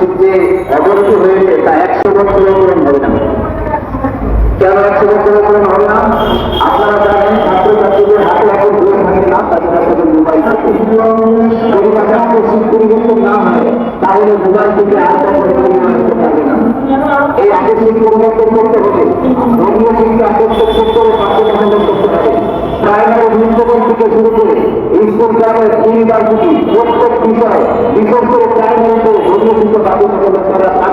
মসজিদ যে অবনতি হয়েছে, তা একশো বছরের পূরণ হবে না। কেন একশো বছরের পূরণ হবে না? আপনারা জানেন, ছাত্রছাত্রীদের হাতে এখন বই থাকে না, তাদের এখন মোবাইল থাকে যদি তাদের পরিবর্তন না হয় তাহলে মোবাইল থেকে আর কখনো এই আকস্মিক পরিবর্তন করতে হবে ধর্মীয় শিক্ষা আকস্মিক করতে হবে বাধ্যতামূলক করতে হবে। প্রাইমারি থেকে শুরু করে স্কুল, কলেজ, ইউনিভার্সিটি প্রত্যেক বিষয় বিশেষ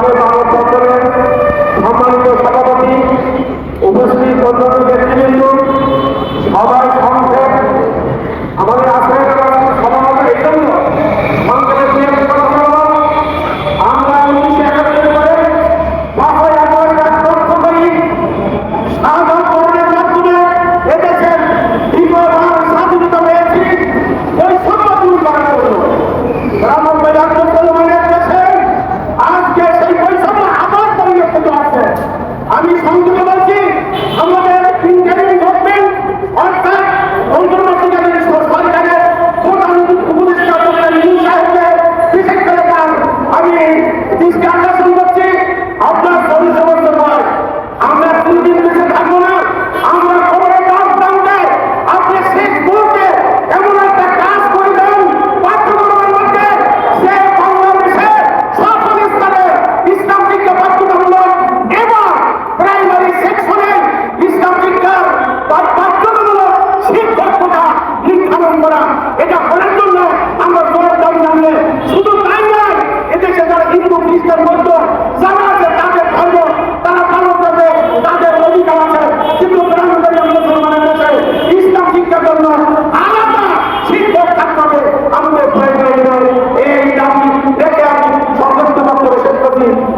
আজকের মানব সম্মানিত সভাপতি উপস্থিত অন্যান্য ব্যক্তিবৃন্দ সবার সংক্ষেপ আমাদের আসলে সমাগম এই জন্য সংক্ষেপে দুই একটি কথা বলব। আমরা উনিশশো একাত্তর করে পাঁচই আগস্ট এক লক্ষ করি সাধারণ ভবনের মাধ্যমে এদেশের বিগত স্বাধীনতা পেয়েছি ওই সময় দূর করার জন্য রামবাই আন্দোলনের দেশে আজকে সেই বৈষম্য আবার পরিবর্তিত আছে আমি সংক্ষেপে বলছি আমাদের ইন্টারিম গভর্নমেন্ট অর্থাৎ অন্তর্বর্তীকালীন সরকারের প্রধান উপদেষ্টা ডক্টর ইউনূস সাহেবকে বিশেষ করে তার আমি দৃষ্টি আকর্ষণ করছি আপনার পরিশ্রমের পর আমরা কোনদিন দেশে থাকব না আমরা খবরের লকডাউন দেয় আপনি শেষ মুহূর্তে এমন একটা কাজ করে দেন পাঠ্যক্রমের মধ্যে সে বাংলাদেশে সকল স্তরে ইসলাম শিক্ষা বাধ্যতামূলক এবং প্রাইমারি সেকশনে ইসলাম শিক্ষার বা- বাধ্যতামূলক শিক্ষকতা নির্ধারণ করা এটা করার জন্য আমরা লকডাউন জানলে শুধু তাই নয় এদেশে যারা হিন্দু খ্রিস্টান বৌদ্ধ যারা আছে তাদের ধর্ম তারা পালন করবে তাদের অধিকার আছে কিন্তু গ্রামাঞ্চলে মুসলমানের দেশে ইসলাম শিক্ষার জন্য আলাদা শিক্ষক থাকতে হবে আমাদের প্রয়োজন এই দাবি রেখে আমি সংযুক্ত বক্তব্য শেষ করছি আসসালামু আলাইকুম এরপরে আমাদের সামনে মনোরম বক্তব্য নিয়ে আসেন জাতীয় শিক্ষকরা কেন্দ্রীয় পরিষদ সদস্য সভাপতি vice principal Maulana Mohammad Nisaruddin vice principal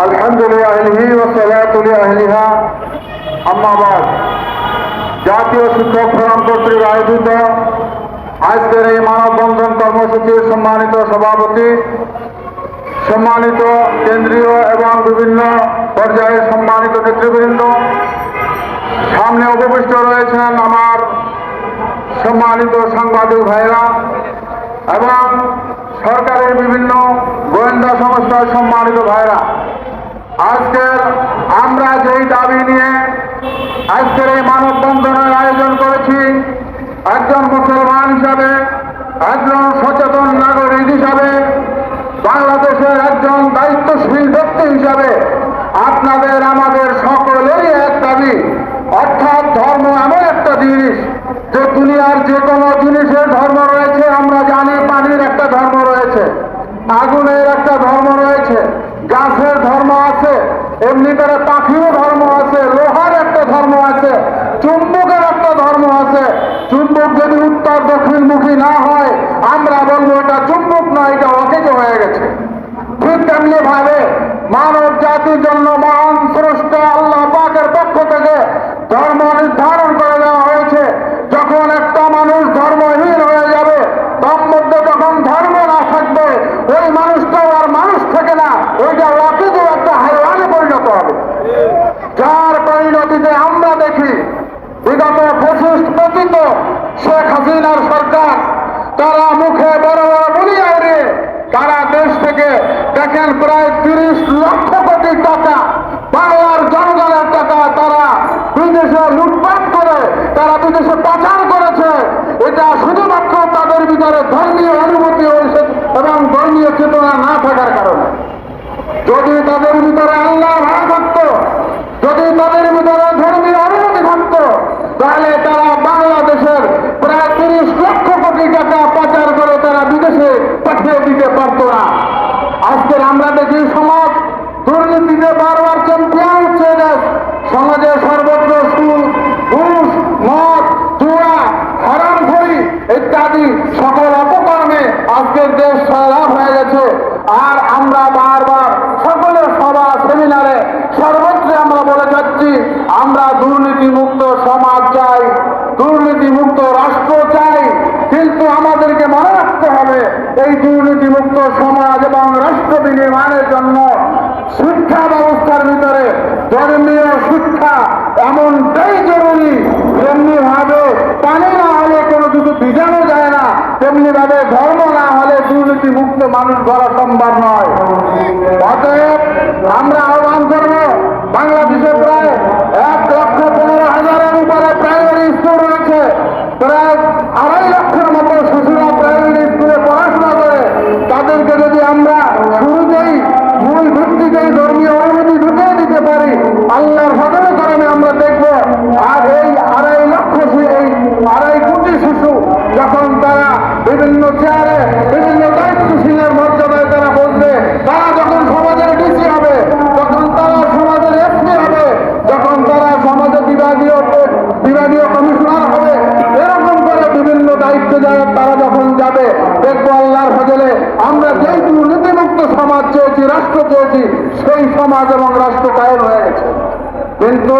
الحمد لأهله والصلاة لأهلها أما بعد জাতীয় শিক্ষক ফোরাম কর্তৃক আয়োজিত আজকের এই মানববন্ধন কর্মসূচির সম্মানিত সভাপতি সম্মানিত কেন্দ্রীয় এবং বিভিন্ন পর্যায়ের সম্মানিত নেতৃবৃন্দ সামনে উপবিষ্ট রয়েছেন আমার সম্মানিত সাংবাদিক ভাইরা এবং সরকারের বিভিন্ন গোয়েন্দা সংস্থার সম্মানিত ভাইরা আজকের আমরা যেই দাবি নিয়ে আজকের এই মানববন্ধনের আয়োজন করেছি, একজন মুসলমান হিসাবে, একজন সচেতন নাগরিক হিসাবে বাংলাদেশের একজন দায়িত্বশীল ব্যক্তি হিসাবে আপনাদের আমাদের সকলেরই এক দাবি অর্থাৎ ধর্ম এমন একটা জিনিস যে দুনিয়ার যে কোনো জিনিসের ধর্ম রয়েছে আমরা জানি পানির একটা ধর্ম রয়েছে আগুনের একটা ধর্ম রয়েছে গাছের ধর্ম আছে করে পাখিরও ধর্ম আছে, লোহার একটা ধর্ম আছে, চুম্বকের একটা ধর্ম আছে। চুম্বক যদি উত্তর দক্ষিণমুখী না হয়, আমরা বলব এটা চুম্বক না, এটা অকেজ হয়ে গেছে। ঠিক তেমনি ভাবে মানব জাতির জন্য মহান স্রষ্ট আল্লাহ পাকের পক্ষ থেকে ধর্ম নির্ধারণ করে দেওয়া হয়েছে। যখন একটা মানুষ ধর্মহীন হয়ে যাবে, তার মধ্যে যখন ধর্ম না থাকবে, ওই মানুষটাও আর মানুষ থাকে না ওইটা দেখেন প্রায় তিরিশ লক্ষ কোটি টাকা বাংলার জনগণের টাকা তারা বিদেশে লুটপাট করে তারা বিদেশে পাচার করেছে এটা শুধুমাত্র তাদের ভিতরে ধর্মীয় অনুভূতি হয়েছে এবং ধর্মীয় চেতনা না থাকার কারণে যদি তাদের ভিতরে আল্লাহ ভয় থাকত যদি তাদের ভিতরে ধর্মীয় অনুমতি থাকত তাহলে তারা বাংলাদেশের প্রায় তিরিশ লক্ষ কোটি টাকা পাচার করে তারা বিদেশে পাঠিয়ে দিতে পারত না আজকের আমরা দেখি সমাজ দুর্নীতিতে বারবার চ্যাম্পিয়ন হচ্ছে দেশ সমাজে সর্বত্র সুদ ঘুষ মদ জুয়া হারামখড়ি ইত্যাদি সকল অপকর্মে আজকের দেশ সয়লাভ হয়ে গেছে আর আমরা বারবার সকলের সভা সেমিনারে সর্বত্র আমরা বলে যাচ্ছি আমরা দুর্নীতি মুক্ত সমাজ চাই দুর্নীতি মুক্ত রাষ্ট্র চাই কিন্তু আমাদেরকে মনে রাখতে হবে এই দুর্নীতি মুক্ত সমাজ এবং রাষ্ট্র বিনির্মাণের জন্য শিক্ষা ব্যবস্থার ভিতরে ধর্মীয় শিক্ষা এমনটাই জরুরি। তেমনি ভাবে পানি না হলে কোনো কিছু ভিজানো যায় না, তেমনি ভাবে ধর্ম না হলে দুর্নীতি মুক্ত মানুষ গড়া সম্ভব নয়। অতএব আমরা আহ্বান যখন তারা বিভিন্ন চেয়ারে বিভিন্ন দায়িত্বশীলের মর্যাদায় তারা বসবে তারা যখন সমাজের ডিসি হবে তখন তারা সমাজের এসপি হবে, যখন তারা সমাজের বিভাগীয় বিভাগীয় কমিশনার হবে, এরকম করে বিভিন্ন দায়িত্ব তারা যখন যাবে, দেখব আল্লাহর ফজলে আমরা যেই দুর্নীতিমুক্ত সমাজ চেয়েছি, রাষ্ট্র চেয়েছি, সেই সমাজ এবং রাষ্ট্র কায়েম হয়ে গেছে। কিন্তু